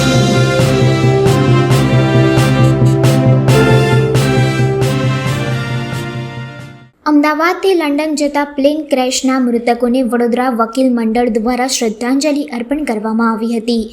Thank you. અમદાવાદથી London જતા plane ક્રેશના મૃતકોને વડોદરા વકીલ મંડળ દ્વારા શ્રદ્ધાંજલિ અર્પણ કરવામાં આવી હતી.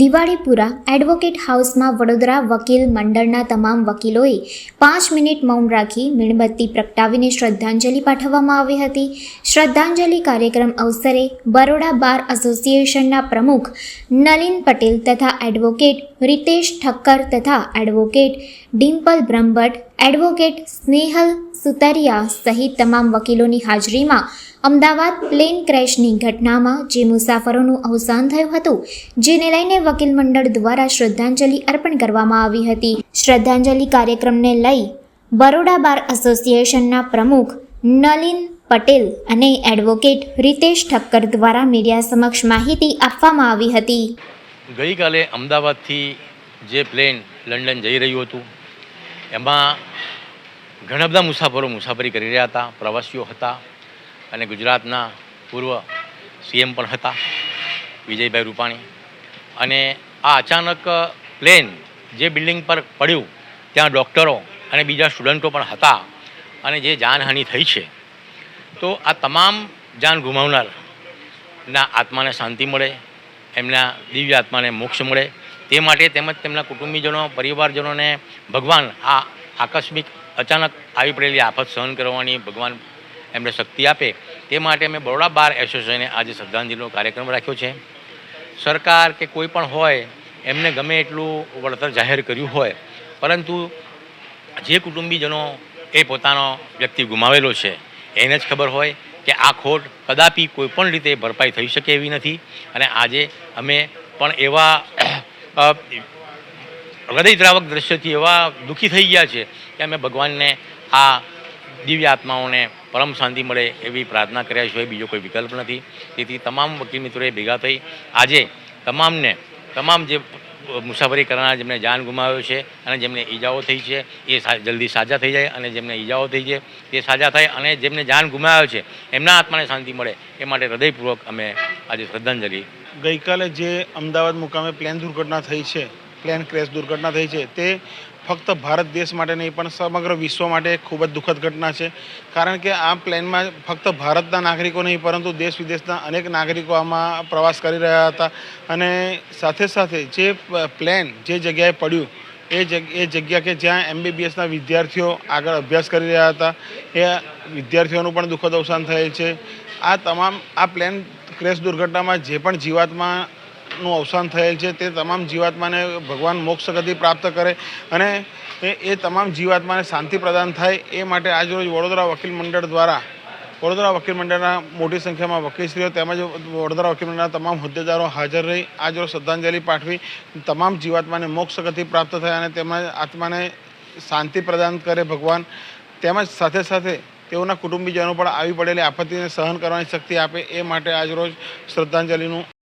દિવાળીપુરા એડવોકેટ હાઉસમાં વડોદરા વકીલ મંડળના તમામ વકીલોએ પાંચ મિનિટ મૌન રાખી મીણબત્તી પ્રગટાવીને શ્રદ્ધાંજલિ પાઠવવામાં આવી હતી. શ્રદ્ધાંજલિ કાર્યક્રમ અવસરે બરોડા બાર એસોસિએશનના પ્રમુખ નલિન પટેલ તથા એડવોકેટ રિતેશ ઠક્કર તથા એડવોકેટ ડિમ્પલ બ્રહ્મભટ્ટ એડવોકેટ સ્નેહલ સુતરિયા સહિત તમામ વકીલોની હાજરીમાં અમદાવાદ પ્લેન ક્રેશની ઘટનામાં જે મુસાફરોનું અવસાન થયું હતું, જેને લઈને વકીલ મંડળ દ્વારા શ્રદ્ધાંજલિ અર્પણ કરવામાં આવી હતી. શ્રદ્ધાંજલિ કાર્યક્રમને લઈ બરોડા બાર એસોસિએશનના પ્રમુખ નલિન પટેલ અને એડવોકેટ રિતેશ ઠક્કર દ્વારા મીડિયા સમક્ષ માહિતી આપવામાં આવી હતી. ગઈકાલે અમદાવાદથી જે પ્લેન લંડન જઈ રહ્યું હતું એમાં ઘણા બધા મુસાફરો મુસાફરી કરી રહ્યા હતા, પ્રવાસીઓ હતા અને ગુજરાતના પૂર્વ સીએમ પણ હતા, વિજયભાઈ રૂપાણી. અને આ અચાનક પ્લેન જે બિલ્ડિંગ પર પડ્યું, ત્યાં ડૉક્ટરો અને બીજા સ્ટુડન્ટો પણ હતા અને જે જાનહાનિ થઈ છે, તો આ તમામ જાન ગુમાવનારના આત્માને શાંતિ મળે, એમના દિવ્ય આત્માને મોક્ષ મળે તે માટે તેમજ તેમના કુટુંબીજનો, પરિવારજનોને ભગવાન આ આકસ્મિક અચાનક આવી પડેલી આફત સહન કરવાની ભગવાન એમને શક્તિ આપે. તે માટે અમે બરોડા બાર એસોસિએશને આજે શ્રદ્ધાંજલિનો કાર્યક્રમ રાખ્યો છે. સરકાર કે કોઈ પણ હોય, એમને ગમે એટલું વળતર જાહેર કર્યું હોય, પરંતુ જે કુટુંબીજનો એ પોતાનો વ્યક્તિ ગુમાવેલો છે, એને જ ખબર હોય કે આ ખોટ કદાપી કોઈ પણ રીતે ભરપાઈ થઈ શકે એવી નથી. અને આજે અમે પણ એવા હૃદયદ્રાવક દ્રશ્યથી એવા દુઃખી થઈ ગયા છે કે અમે ભગવાનને આ દિવ્ય આત્માઓને પરમ શાંતિ મળે એવી પ્રાર્થના કર્યા સિવાય બીજો કોઈ વિકલ્પ નથી. તેથી તમામ વકીલ મિત્રોએ ભેગા થઈ આજે તમામને, તમામ જે મુસાફરી કરનાર જેમને જાન ગુમાવ્યો છે અને જેમને ઈજાઓ થઈ છે, એ જલ્દી સાજા થઈ જાય અને જેમને ઈજાઓ થઈ છે, તે સાજા થાય અને જેમને જાન ગુમાવ્યો છે, એમના આત્માને શાંતિ મળે એ માટે હૃદયપૂર્વક અમે આજે શ્રદ્ધાંજલિ. ગઈકાલે જે અમદાવાદ મુકામે પ્લેન દુર્ઘટના થઈ છે પ્લેન ક્રેશ દુર્ઘટના થઈ છે, તે ફક્ત ભારત દેશ માટે નહીં, પણ સમગ્ર વિશ્વ માટે ખૂબ જ દુઃખદ ઘટના છે. કારણ કે આ પ્લેનમાં ફક્ત ભારતના નાગરિકો નહીં, પરંતુ દેશ વિદેશના અનેક નાગરિકો આમાં પ્રવાસ કરી રહ્યા હતા. અને સાથે સાથે જે પ્લેન જે જગ્યાએ પડ્યું, એ જગ, એ જગ્યા કે જ્યાં એમબીબીએસના વિદ્યાર્થીઓ આગળ અભ્યાસ કરી રહ્યા હતા, એ વિદ્યાર્થીઓનું પણ દુઃખદ અવસાન થયેલ છે. આ તમામ, આ પ્લેન ક્રેશ દુર્ઘટનામાં જે પણ જીવાત્માનું અવસાન થયેલ છે, તે તમામ જીવાત્માને ભગવાન મોક્ષ ગતિ પ્રાપ્ત કરે અને એ એ તમામ જીવાત્માને શાંતિ પ્રદાન થાય એ માટે આજરોજ વડોદરા વકીલ મંડળ દ્વારા, વડોદરા વકીલ મંડળના મોટી સંખ્યામાં વકીલશ્રીઓ તેમજ વડોદરા વકીલ મંડળના તમામ હોદ્દેદારો હાજર રહી, આજરોજ શ્રદ્ધાંજલિ પાઠવી તમામ જીવાત્માને મોક્ષ ગતિ પ્રાપ્ત થાય અને તેમના આત્માને શાંતિ પ્રદાન કરે ભગવાન તેમજ સાથે સાથે તેઓના કુટુંબીજનો પણ આવી પડેલી આપત્તિને સહન કરવાની શક્તિ આપે એ માટે આજરોજ શ્રદ્ધાંજલિનું